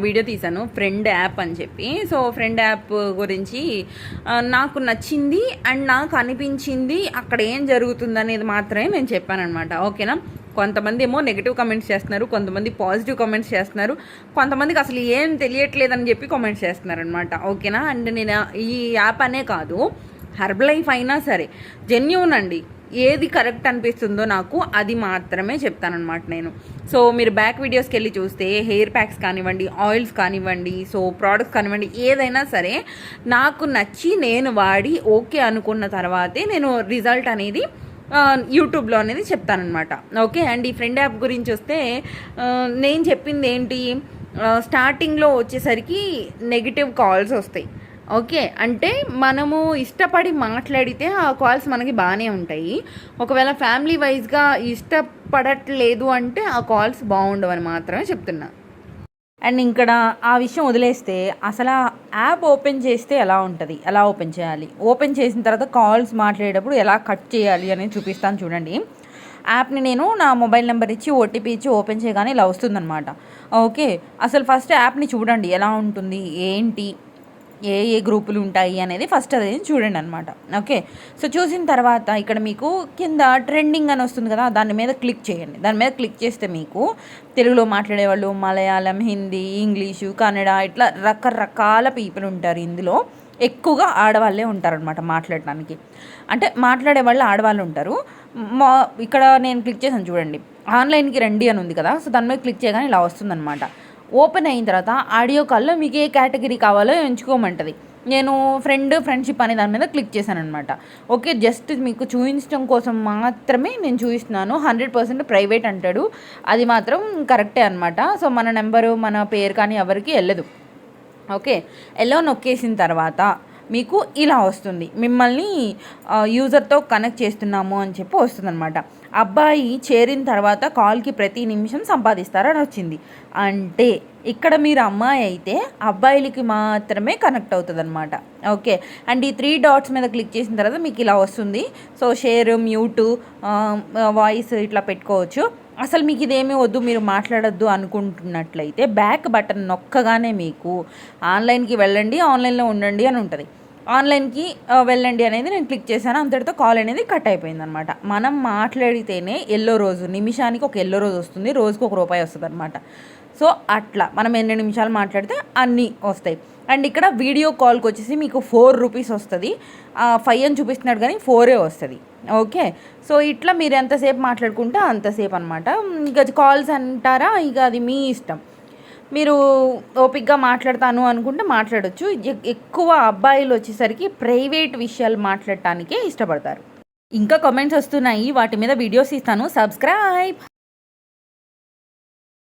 Video తీశాను friend app అని చెప్పి. సో ఫ్రెండ్ యాప్ గురించి నాకు నచ్చింది అండ్ నాకు అనిపించింది అక్కడ ఏం జరుగుతుంది అనేది మాత్రమే నేను చెప్పానమాట ఓకేనా? కొంతమంది ఏమో నెగిటివ్ కమెంట్స్ చేస్తున్నారు కొంతమంది పాజిటివ్ కమెంట్స్ చేస్తున్నారు కొంతమందికి అసలు ఏం తెలియట్లేదని చెప్పి కామెంట్స్ చేస్తున్నారు అనమాట ఓకేనా? అండ్ నేను ఈ యాప్ అనే కాదు హర్బల్ లైఫ్ అయినా సరే జెన్యున్ అండి. ఏది కరెక్ట్ అనిపిస్తుందో నాకు అది మాత్రమే చెప్తానమాట నేను. సో మీరు బ్యాక్ వీడియోస్కి వెళ్ళి చూస్తే హెయిర్ ప్యాక్స్ కానివ్వండి ఆయిల్స్ కానివ్వండి సో ప్రోడక్ట్స్ కానివ్వండి ఏదైనా సరే నాకు నచ్చి నేను వాడి ఓకే అనుకున్న తర్వాతే నేను రిజల్ట్ అనేది యూట్యూబ్లో అనేది చెప్తానమాట ఓకే? అండ్ ఈ ఫ్రెండ్ యాప్ గురించి వస్తే నేను చెప్పింది ఏంటి స్టార్టింగ్లో వచ్చేసరికి నెగిటివ్ కాల్స్ వస్తాయి. ఓకే అంటే మనము ఇష్టపడి మాట్లాడితే ఆ కాల్స్ మనకి బాగానే ఉంటాయి. ఒకవేళ ఫ్యామిలీ వైజ్గా ఇష్టపడట్లేదు అంటే ఆ కాల్స్ బాగుండవని మాత్రమే చెప్తున్నా. అండ్ ఇక్కడ ఆ విషయం వదిలేస్తే అసలు ఆ యాప్ ఓపెన్ చేస్తే ఎలా ఉంటుంది? ఎలా ఓపెన్ చేయాలి? ఓపెన్ చేసిన తర్వాత కాల్స్ మాట్లాడేటప్పుడు ఎలా కట్ చేయాలి అనేది చూపిస్తాను చూడండి. యాప్ని నేను నా మొబైల్ నెంబర్ ఇచ్చి ఓటీపీ ఇచ్చి ఓపెన్ చేయగానే ఇలా వస్తుందన్నమాట. ఓకే అసలు ఫస్ట్ యాప్ని చూడండి ఎలా ఉంటుంది ఏంటి? ఏ ఏ గ్రూపులు ఉంటాయి అనేది ఫస్ట్ అది చూడండి అనమాట ఓకే? సో చూసిన తర్వాత ఇక్కడ మీకు కింద ట్రెండింగ్ అని వస్తుంది కదా దాని మీద క్లిక్ చేయండి. దాని మీద క్లిక్ చేస్తే మీకు తెలుగులో మాట్లాడేవాళ్ళు మలయాళం హిందీ ఇంగ్లీషు కన్నడ ఇట్లా రకరకాల పీపుల్ ఉంటారు. ఇందులో ఎక్కువగా ఆడవాళ్ళే ఉంటారనమాట మాట్లాడటానికి అంటే మాట్లాడే వాళ్ళు ఆడవాళ్ళు ఉంటారు. మా ఇక్కడ నేను క్లిక్ చేశాను చూడండి. ఆన్లైన్కి రండి అని ఉంది కదా సో దాని మీద క్లిక్ చేయగానే ఇలా వస్తుందన్నమాట. ఓపెన్ అయిన తర్వాత ఆడియో కాల్లో మీకు ఏ కేటగిరీ కావాలో ఎంచుకోమంటుంది. నేను ఫ్రెండ్ ఫ్రెండ్షిప్ అనే దాని మీద క్లిక్ చేశాను అనమాట ఓకే జస్ట్ మీకు చూపించడం కోసం మాత్రమే నేను చూపిస్తున్నాను హండ్రెడ్ పర్సెంట్ ప్రైవేట్ అంటాడు. అది మాత్రం కరెక్టే అనమాట సో మన నెంబరు మన పేరు కానీ ఎవరికి వెళ్ళదు. ఓకే ఎల్లో నొక్కేసిన తర్వాత మీకు ఇలా వస్తుంది. మిమ్మల్ని యూజర్తో కనెక్ట్ చేస్తున్నాము అని చెప్పి వస్తుందన్నమాట. అబ్బాయి చేరిన తర్వాత కాల్కి ప్రతి నిమిషం సంపాదిస్తారని వచ్చింది. అంటే ఇక్కడ మీరు అమ్మాయి అయితే అబ్బాయిలకి మాత్రమే కనెక్ట్ అవుతుంది అనమాట ఓకే. అండ్ ఈ త్రీ డాట్స్ మీద క్లిక్ చేసిన తర్వాత మీకు ఇలా వస్తుంది. సో షేర్ మ్యూట్ వాయిస్ ఇట్లా పెట్టుకోవచ్చు. అసలు మీకు ఇదేమీ వద్దు మీరు మాట్లాడొద్దు అనుకుంటున్నట్లయితే బ్యాక్ బటన్ నొక్కగానే మీకు ఆన్లైన్కి వెళ్ళండి ఆన్లైన్లో ఉండండి అని ఉంటుంది. ఆన్లైన్కి వెళ్ళండి అనేది నేను క్లిక్ చేశాను. అంతటితో కాల్ అనేది కట్ అయిపోయింది అనమాట మనం మాట్లాడితేనే ఎల్లో రోజు నిమిషానికి ఒక ఎల్లో రోజు వస్తుంది రోజుకి ఒక రూపాయి వస్తుంది అనమాట సో అట్లా మనం ఎన్ని నిమిషాలు మాట్లాడితే అన్నీ వస్తాయి. అండ్ ఇక్కడ వీడియో కాల్కి వచ్చేసి మీకు ఫోర్ రూపీస్ వస్తుంది. ఫైవ్ అని చూపిస్తున్నాడు కానీ ఫోరే వస్తుంది. ఓకే? సో ఇట్లా మీరు ఎంతసేపు మాట్లాడుకుంటే అంతసేపు అనమాట ఇక కాల్స్ అంటారా? ఇక అది మీ ఇష్టం. మీరు ఓపిక్గా మాట్లాడతాను అనుకుంటే మాట్లాడొచ్చు. ఎక్కువ అబ్బాయిలు వచ్చేసరికి ప్రైవేట్ విషయాలు మాట్లాడటానికే ఇష్టపడతారు. ఇంకా కామెంట్స్ వస్తున్నాయి. వాటి మీద వీడియోస్ ఇస్తాను. సబ్స్క్రైబ్!